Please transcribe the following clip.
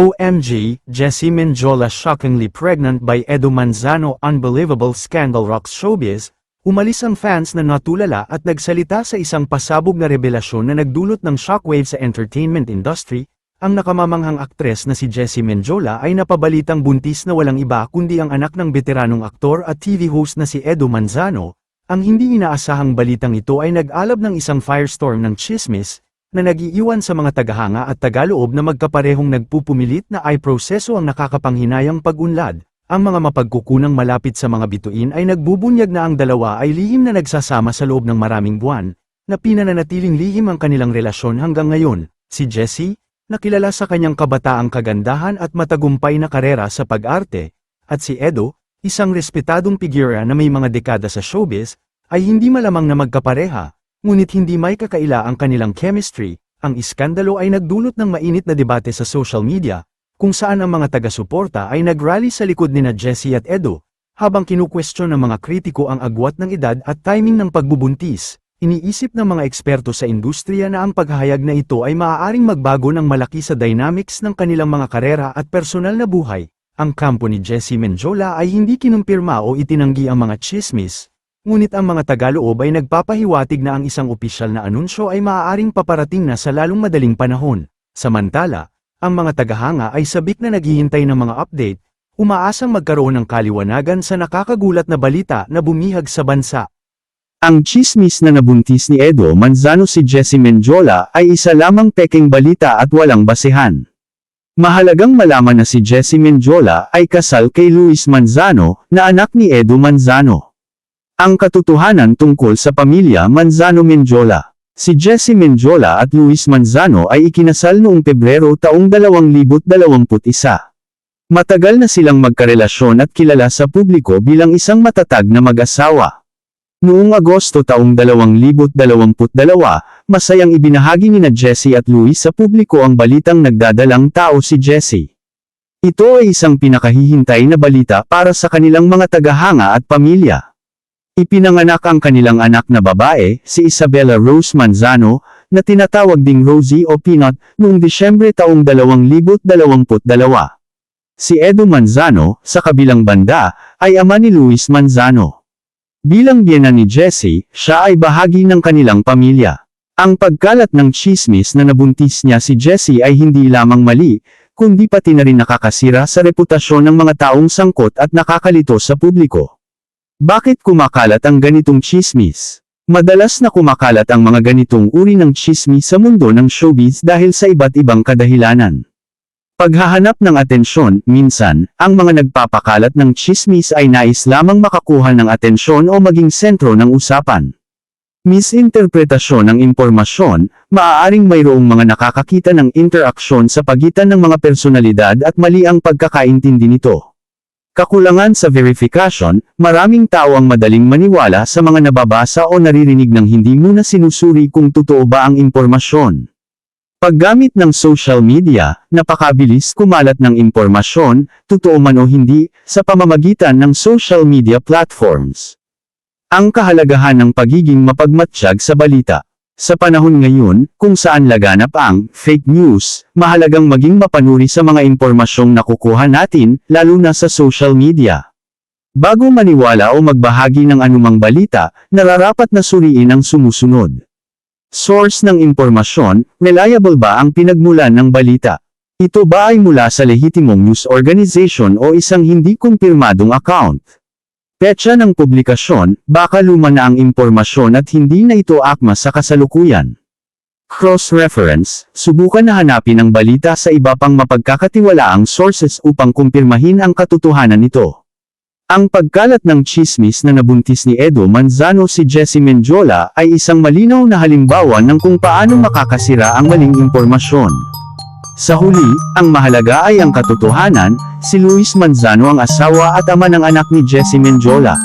OMG, Jessie Menjola shockingly pregnant by Edo Manzano Unbelievable Scandal Rocks Showbiz, umalis ang fans na natulala at nagsalita sa isang pasabog na revelasyon na nagdulot ng shockwave sa entertainment industry, ang nakamamanghang aktres na si Jessie Menjola ay napabalitang buntis na walang iba kundi ang anak ng veteranong aktor at TV host na si Edo Manzano, ang hindi inaasahang balitang ito ay nag-alab ng isang firestorm ng chismis, na nagiiwan sa mga tagahanga at tagaloob na magkaparehong nagpupumilit na ay proseso ang nakakapanghinayang pag-unlad. Ang mga mapagkukunang malapit sa mga bituin ay nagbubunyag na ang dalawa ay lihim na nagsasama sa loob ng maraming buwan, na pinananatiling lihim ang kanilang relasyon hanggang ngayon. Si Jessie, nakilala sa kanyang kabataang kagandahan at matagumpay na karera sa pag-arte, at si Edo, isang respetadong figura na may mga dekada sa showbiz, ay hindi malamang na magkapareha, ngunit hindi may kakaila ang kanilang chemistry, ang iskandalo ay nagdulot ng mainit na debate sa social media, kung saan ang mga taga-suporta ay nagrally sa likod ni na Jessie at Edo, habang kinukwestiyon ng mga kritiko ang agwat ng edad at timing ng pagbubuntis. Iniisip ng mga eksperto sa industriya na ang paghahayag na ito ay maaaring magbago ng malaki sa dynamics ng kanilang mga karera at personal na buhay. Ang kampo ni Jessie Menjola ay hindi kinumpirma o itinanggi ang mga chismis, Ngunit ang mga Tagaloob ay nagpapahiwatig na ang isang opisyal na anunsyo ay maaaring paparating na sa lalong madaling panahon. Samantala, ang mga tagahanga ay sabik na naghihintay ng mga update, umaasang magkaroon ng kaliwanagan sa nakakagulat na balita na bumihag sa bansa. Ang chismis na nabuntis ni Edo Manzano si Jessie Menjola ay isa lamang peking balita at walang basehan. Mahalagang malaman na si Jessie Menjola ay kasal kay Luis Manzano, na anak ni Edo Manzano. Ang katotohanan tungkol sa pamilya Manzano Menjola. Si Jessie Menjola at Luis Manzano ay ikinasal noong Pebrero taong 2021. Matagal na silang magkarelasyon at kilala sa publiko bilang isang matatag na mag-asawa. Noong Agosto taong 2022, masayang ibinahagi ni na Jessie at Luis sa publiko ang balitang nagdadalang tao si Jessie. Ito ay isang pinakahihintay na balita para sa kanilang mga tagahanga at pamilya. Ipinanganak ang kanilang anak na babae, si Isabella Rose Manzano, na tinatawag ding Rosie o Peanut, noong Disyembre taong 2022. Si Edo Manzano, sa kabilang banda, ay ama ni Luis Manzano. Bilang biyena ni Jessie, siya ay bahagi ng kanilang pamilya. Ang pagkalat ng chismis na nabuntis niya si Jessie ay hindi lamang mali, kundi pati na rin nakakasira sa reputasyon ng mga taong sangkot at nakakalito sa publiko. Bakit kumakalat ang ganitong chismis? Madalas na kumakalat ang mga ganitong uri ng chismis sa mundo ng showbiz dahil sa iba't ibang kadahilanan. Paghahanap ng atensyon, minsan, ang mga nagpapakalat ng chismis ay nais lamang makakuha ng atensyon o maging sentro ng usapan. Misinterpretasyon ng impormasyon, maaaring mayroong mga nakakakita ng interaksyon sa pagitan ng mga personalidad at mali ang pagkakaintindi nito. Kakulangan sa verification, maraming tao ang madaling maniwala sa mga nababasa o naririnig ng hindi muna sinusuri kung totoo ba ang impormasyon. Paggamit ng social media, napakabilis kumalat ng impormasyon, totoo man o hindi, sa pamamagitan ng social media platforms. Ang kahalagahan ng pagiging mapagmatsyag sa balita. Sa panahon ngayon, kung saan laganap ang fake news, mahalagang maging mapanuri sa mga impormasyong nakukuha natin, lalo na sa social media. Bago maniwala o magbahagi ng anumang balita, nararapat na suriin ang sumusunod. Source ng impormasyon, reliable ba ang pinagmulan ng balita? Ito ba ay mula sa lehitimong news organization o isang hindi kumpirmadong account? Petsa ng publikasyon, baka luma na ang impormasyon at hindi na ito akma sa kasalukuyan. Cross-reference, subukan na hanapin ang balita sa iba pang mapagkakatiwalaang sources upang kumpirmahin ang katotohanan nito. Ang pagkalat ng chismis na nabuntis ni Edo Manzano si Jessie Menjola ay isang malinaw na halimbawa ng kung paano makakasira ang maling impormasyon. Sa huli, ang mahalaga ay ang katotohanan, si Luis Manzano ang asawa at ama ng anak ni Jessie Menjola.